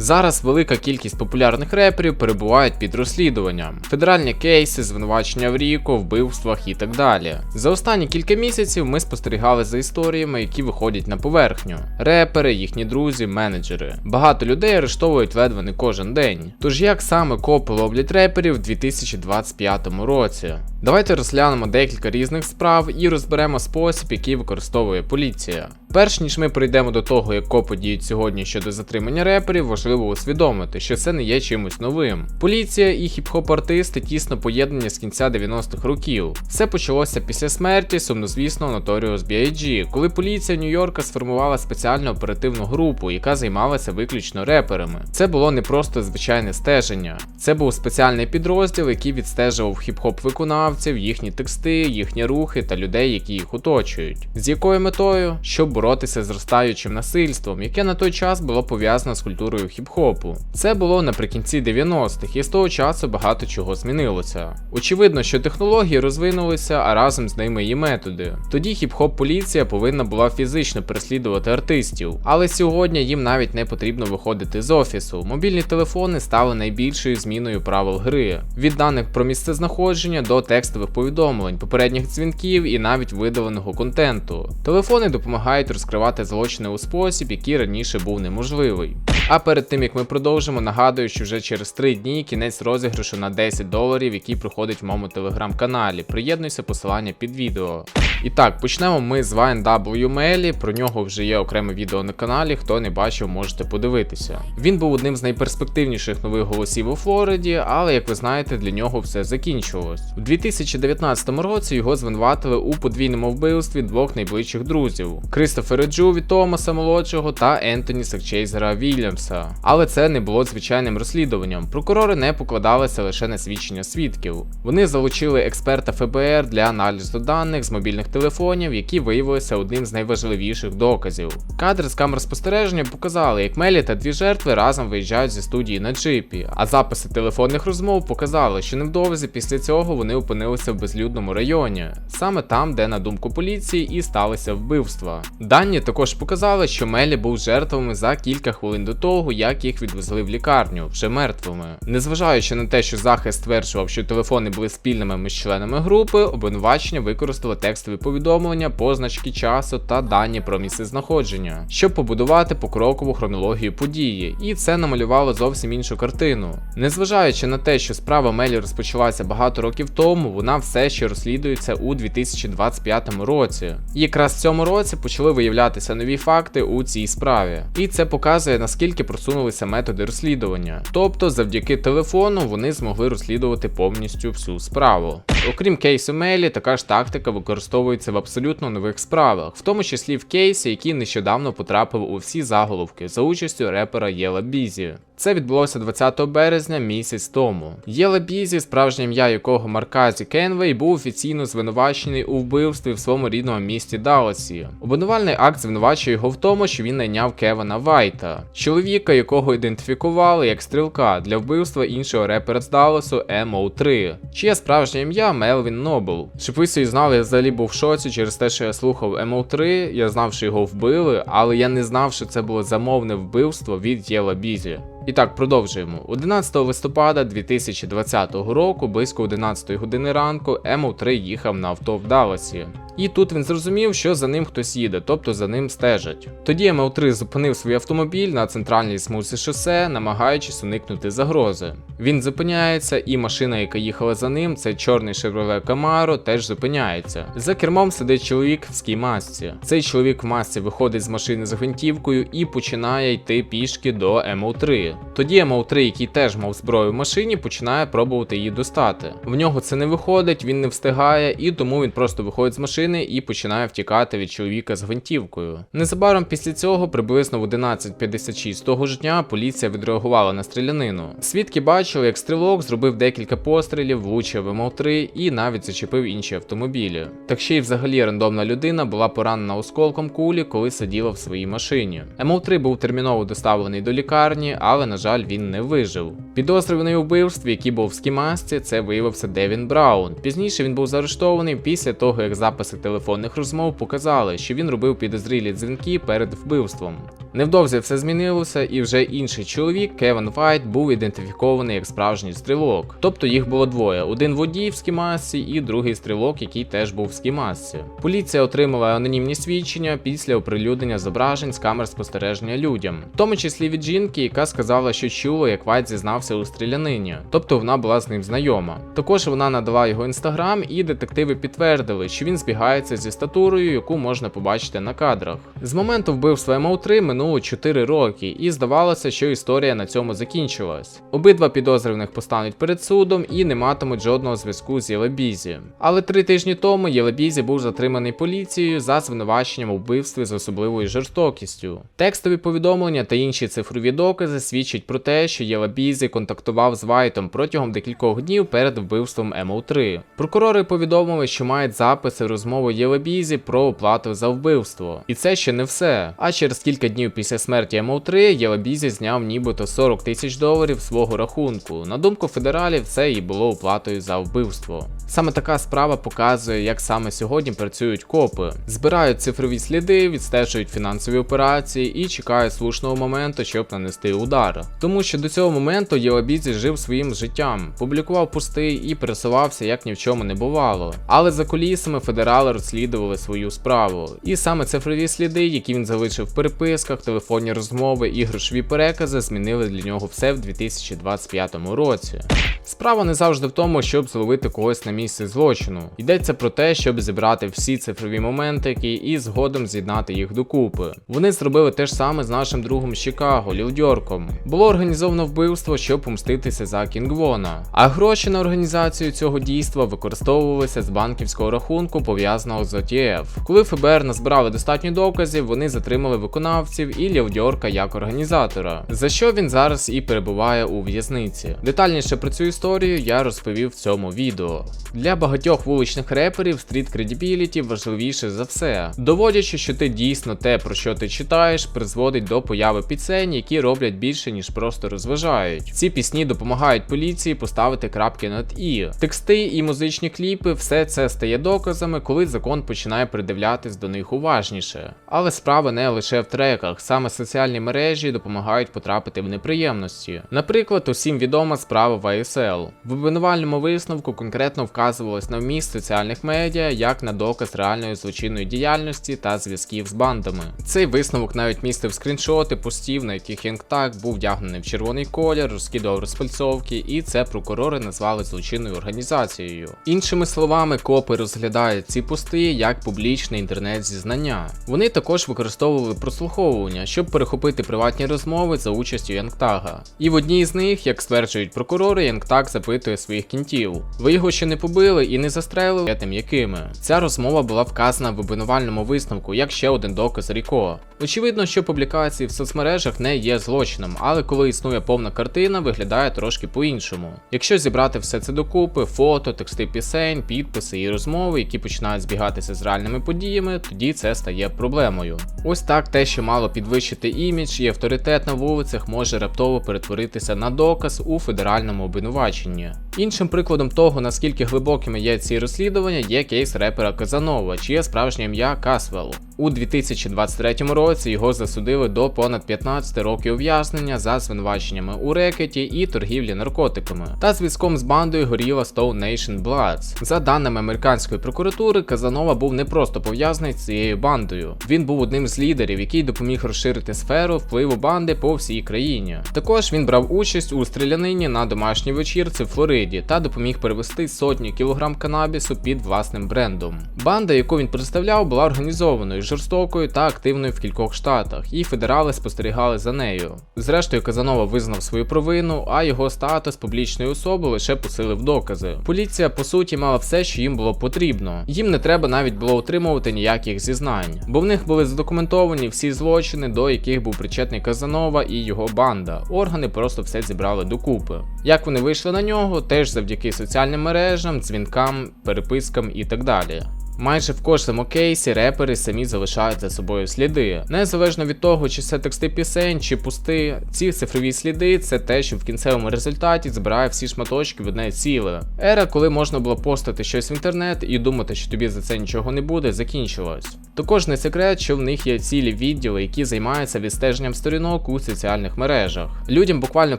Зараз велика кількість популярних реперів перебувають під розслідуванням, федеральні кейси, звинувачення в ріку, вбивствах і так далі. За останні кілька місяців ми спостерігали за історіями, які виходять на поверхню: репери, їхні друзі, менеджери. Багато людей арештовують ледве кожен день. Тож як саме копи ловлять реперів в 2025 році? Давайте розглянемо декілька різних справ і розберемо спосіб, який використовує поліція. Перш ніж ми прийдемо до того, як копи діють сьогодні щодо затримання реперів, важливо усвідомити, що це не є чимось новим. Поліція і хіп-хоп-артисти тісно поєднані з кінця 90-х років. Все почалося після смерті сумнозвісного Notorious B.I.G., коли поліція Нью-Йорка сформувала спеціальну оперативну групу, яка займалася виключно реперами. Це було не просто звичайне стеження, це був спеціальний підрозділ, який відстежував хіп-хоп виконавців, їхні тексти, їхні рухи та людей, які їх оточують. З якою метою? Щоб боротися з зростаючим насильством, яке на той час було пов'язано з культурою хіп-хопу. Це було наприкінці 90-х, і з того часу багато чого змінилося. Очевидно, що технології розвинулися, а разом з ними і методи. Тоді хіп-хоп поліція повинна була фізично переслідувати артистів, але сьогодні їм навіть не потрібно виходити з офісу. Мобільні телефони стали найбільшою зміною правил гри. Від даних про місцезнаходження до текстових повідомлень, попередніх дзвінків і навіть видаленого контенту. Телефони допомагають розкривати злочини у спосіб, який раніше був неможливий. А перед тим як ми продовжимо, нагадую, що вже через 3 дні кінець розіграшу на 10 доларів, який проходить в моєму телеграм-каналі. Приєднуйся посилання під відео. І так, почнемо ми з YNW про нього вже є окреме відео на каналі. Хто не бачив, можете подивитися. Він був одним з найперспективніших нових голосів у Флориді, але як ви знаєте, для нього все закінчилось. У 2019 році його звинуватили у подвійному вбивстві двох найближчих друзів: Кристофера Джуві Томаса молодшого та Ентоні Сакчейзера Вільямса. Але це не було звичайним розслідуванням. Прокурори не покладалися лише на свідчення свідків. Вони залучили експерта ФБР для аналізу даних з мобільних телефонів, які виявилися одним з найважливіших доказів. Кадри з камер спостереження показали, як Мелі та дві жертви разом виїжджають зі студії на джипі, а записи телефонних розмов показали, що невдовзі після цього вони опинилися в безлюдному районі, саме там, де, на думку поліції, і сталися вбивства. Дані також показали, що Мелі був жертвами за кілька хвилин до того, як їх відвезли в лікарню, вже мертвими. Незважаючи на те, що захист стверджував, що телефони були спільними між членами групи, обвинувачення використало текстові повідомлення, позначки часу та дані про місце знаходження, щоб побудувати покрокову хронологію події, і це намалювало зовсім іншу картину. Незважаючи на те, що справа Мелі розпочалася багато років тому, вона все ще розслідується у 2025 році. Якраз в цьому році почали виявлятися нові факти у цій справі. І це показує наскільки просунулися методи розслідування. Тобто, завдяки телефону вони змогли розслідувати повністю всю справу. Окрім кейсу Мелі, така ж тактика використовується в абсолютно нових справах, в тому числі в кейсі, який нещодавно потрапив у всі заголовки за участю репера Єла Бізі. Це відбулося 20 березня місяць тому. Єле Бізі, справжнє ім'я якого Марказі Кенвей, був офіційно звинувачений у вбивстві в своєму рідному місті Далласі. Обвинувальний акт звинувачує його в тому, що він найняв Кевана Вайта, чоловіка, якого ідентифікували як стрілка для вбивства іншого репера з Далласу MO3, чиє справжнє ім'я Мелвін Нобл. Собі знали, я взагалі був в шоці через те, що я слухав MO3, я знав, що його вбили, але я не знав, що це було замовне вбивство від Єла Бізі. І так, продовжуємо. 11 листопада 2020 року, близько 11 години ранку, МО3 їхав на авто в Далласі. І тут він зрозумів, що за ним хтось їде, тобто за ним стежать. Тоді МЛ3 зупинив свій автомобіль на центральній смузі шосе, намагаючись уникнути загрози. Він зупиняється, і машина, яка їхала за ним, це чорний Chevrolet Camaro, теж зупиняється. За кермом сидить чоловік в ській масці. Цей чоловік в масці виходить з машини з гвинтівкою і починає йти пішки до МО3. Тоді МО3, який теж мав зброю в машині, починає пробувати її достати. В нього це не виходить, він не встигає, і тому він просто виходить з машини і починає втікати від чоловіка з гвинтівкою. Незабаром після цього, приблизно в 11.56 того ж дня, поліція відреагувала на стрілянину. Свідки бачили, як стрілок зробив декілька пострілів, влучив МО3 і навіть зачепив інші автомобілі. Так ще й взагалі рандомна людина була поранена осколком кулі, коли сиділа в своїй машині. МО3 був терміново доставлений до лікарні, але, на жаль, він не вижив. Підозрюваний у вбивстві, який був в скімасці, це виявився Девін Браун. Пізніше він був заарештований після того, як записи телефонних розмов показали, що він робив підозрілі дзвінки перед вбивством. Невдовзі все змінилося, і вже інший чоловік, Кевін Вайт, був ідентифікований як справжній стрілок. Тобто їх було двоє: один водій в скімасці і другий стрілок, який теж був в скімасці. Поліція отримала анонімні свідчення після оприлюднення зображень з камер спостереження людям, в тому числі від жінки, яка сказала, що чула, як Вайт зізнався у стрілянині, тобто вона була з ним знайома. Також вона надала його інстаграм, і детективи підтвердили, що він збігається зі статурою, яку можна побачити на кадрах. З моменту вбивства МО3 минуло 4 роки, і здавалося, що історія на цьому закінчилась. Обидва підозрюваних постануть перед судом і не матимуть жодного зв'язку з Єлебізі. Але три тижні тому Єлебізі був затриманий поліцією за звинуваченням у вбивстві з особливою жорстокістю. Текстові повідомлення та інші цифрові докази свідчать про те, що Єлебізі контактував з Вайтом протягом декількох днів перед вбивством МО3. Прокурори повідомили, що мають записи розмови Єлебізі про оплату за вбивство. І це ще не все. А через кілька днів після смерті МО3 Єлебізі зняв нібито 40 тисяч доларів свого рахунку. На думку федералів, це і було оплатою за вбивство. Саме така справа показує, як саме сьогодні працюють копи, збирають цифрові сліди, відстежують фінансові операції і чекають слушного моменту, щоб нанести удар. Тому що до цього моменту Єлабізі жив своїм життям, публікував пости і пересувався як ні в чому не бувало. Але за колісами федерали розслідували свою справу. І саме цифрові сліди, які він залишив в переписках, телефонні розмови і грошові перекази, змінили для нього все в 2025 році. Справа не завжди в тому, щоб зловити когось на місці злочину. Йдеться про те, щоб зібрати всі цифрові моментики і згодом з'єднати їх докупи. Вони зробили те ж саме з нашим другом Чикаго, Лілдьорком. Було організовано вбивство, щоб помститися за Кінгвона. А гроші на організацію цього дійства використовувалися з банківського рахунку, пов'язаного з ОТФ. Коли ФБР назбирали достатньо доказів, вони затримали виконавців і Лівдьорка як організатора, за що він зараз і перебуває у в'язниці. Детальніше про цю історію я розповів в цьому відео. Для багатьох вуличних реперів стріт кредібіліті важливіше за все, доводячи, що ти дійсно те, про що ти читаєш, призводить до появи пісень, які роблять більше, ніж просто розважають. Ці пісні допомагають поліції поставити крапки над і. Тексти і музичні кліпи, все це стає доказами, коли закон починає придивлятись до них уважніше. Але справа не лише в треках, саме соціальні мережі допомагають потрапити в неприємності. Наприклад, усім відома справа в ASL. В обвинувальному висновку конкретно вказувалось на вміст соціальних медіа як на доказ реальної злочинної діяльності та зв'язків з бандами. Цей висновок навіть містив скріншоти постів, на яких Янктак був вдягнений в червоний колір, розкидував розпальцовки, і це прокурори назвали злочинною організацією. Іншими словами, копи розглядають ці пости як публічне інтернет-зізнання. Вони також використовували прослуховування, щоб перехопити приватні розмови за участю Янгтага. І в одній з них, як стверджують прокурори, Янгтаг запитує своїх кінтів: ви його ще не побили і не застрелили тим якими. Ця розмова була вказана в обвинувальному висновку як ще один доказ Ріко. Очевидно, що публікації в соцмережах не є злочином, але коли існує повна картина, виглядає трошки по-іншому. Якщо зібрати все це докупи, фото, тексти пісень, підписи і розмови, які починають збігатися з реальними подіями, тоді це стає проблемою. Ось так те, що мало підвищити імідж і авторитет на вулицях, може раптово перетворитися на доказ у федеральному обвинуваченні. Іншим прикладом того, наскільки глибокими є ці розслідування, є кейс репера Казанова, чиє справжнє ім'я Касвел. У 2023 році його засудили до понад 15 років ув'язнення за звинуваченнями у рекеті і торгівлі наркотиками та зв'язком з бандою горіла Stone Nation Bloods. За даними американської прокуратури, Казанова був не просто пов'язаний з цією бандою. Він був одним з лідерів, який допоміг розширити сферу впливу банди по всій країні. Також він брав участь у стрілянині на домашній вечірці в Флориді та допоміг перевести сотні кілограм канабісу під власним брендом. Банда, яку він представляв, була організованою, жорстокою та активною в кількох штатах, і федерали спостерігали за нею. Зрештою, Казанова визнав свою провину, а його статус публічної особи лише посилив докази. Поліція, по суті, мала все, що їм було потрібно. Їм не треба навіть було отримувати ніяких зізнань, бо в них були задокументовані всі злочини, до яких був причетний Казанова і його банда. Органи просто все зібрали докупи. Як вони вийшли на нього, теж завдяки соціальним мережам, дзвінкам, перепискам і так далі. Майже в кожному кейсі репери самі залишають за собою сліди. Незалежно від того, чи це тексти пісень, чи пусти, ці цифрові сліди це те, що в кінцевому результаті збирає всі шматочки в одне ціле. Ера, коли можна було постати щось в інтернет і думати, що тобі за це нічого не буде, закінчилась. Також не секрет, що в них є цілі відділи, які займаються відстеженням сторінок у соціальних мережах. Людям буквально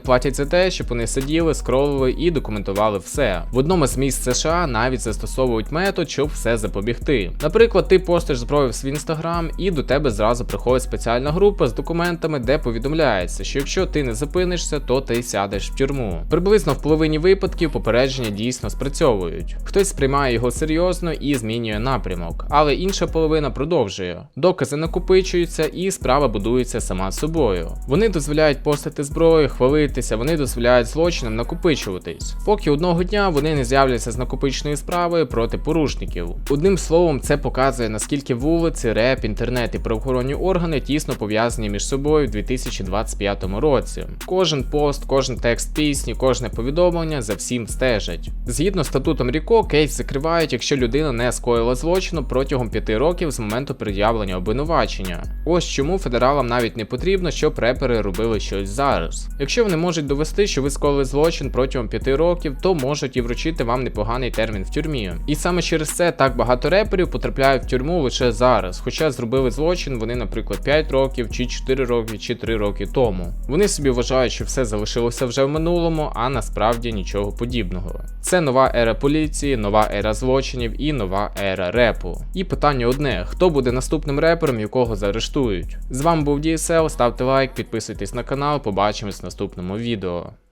платять за те, щоб вони сиділи, скролили і документували все. В одному з місць США навіть застосовують метод, щоб все запобігти. Наприклад, ти постиш зброю в свій інстаграм, і до тебе зразу приходить спеціальна група з документами, де повідомляється, що якщо ти не зупинишся, то ти сядеш в тюрму. Приблизно в половині випадків попередження дійсно спрацьовують. Хтось сприймає його серйозно і змінює напрямок, але інша половина продовжує. Докази накопичуються і справа будується сама собою. Вони дозволяють постати зброю, хвалитися, вони дозволяють злочинам накопичуватись, поки одного дня вони не з'являться з накопиченою справою проти порушників. Одним словом, це показує наскільки вулиці, реп, інтернет і правоохоронні органи тісно пов'язані між собою в 2025 році. Кожен пост, кожен текст пісні, кожне повідомлення за всім стежать. Згідно статутом Ріко, кейс закривають, якщо людина не скоїла злочину протягом 5 років з моменту пред'явлення обвинувачення. Ось чому федералам навіть не потрібно, щоб репери робили щось зараз. Якщо вони можуть довести, що ви скоїли злочин протягом 5 років, то можуть і вручити вам непоганий термін в тюрмі. І саме через це так багато реперів потрапляють в тюрму лише зараз, хоча зробили злочин вони, наприклад, 5 років, чи 4 роки, чи 3 роки тому. Вони собі вважають, що все залишилося вже в минулому, а насправді нічого подібного. Це нова ера поліції, нова ера злочинів і нова ера репу. І питання одне: хто буде наступним репером, якого заарештують? З вами був DSL, ставте лайк, підписуйтесь на канал, побачимось в наступному відео.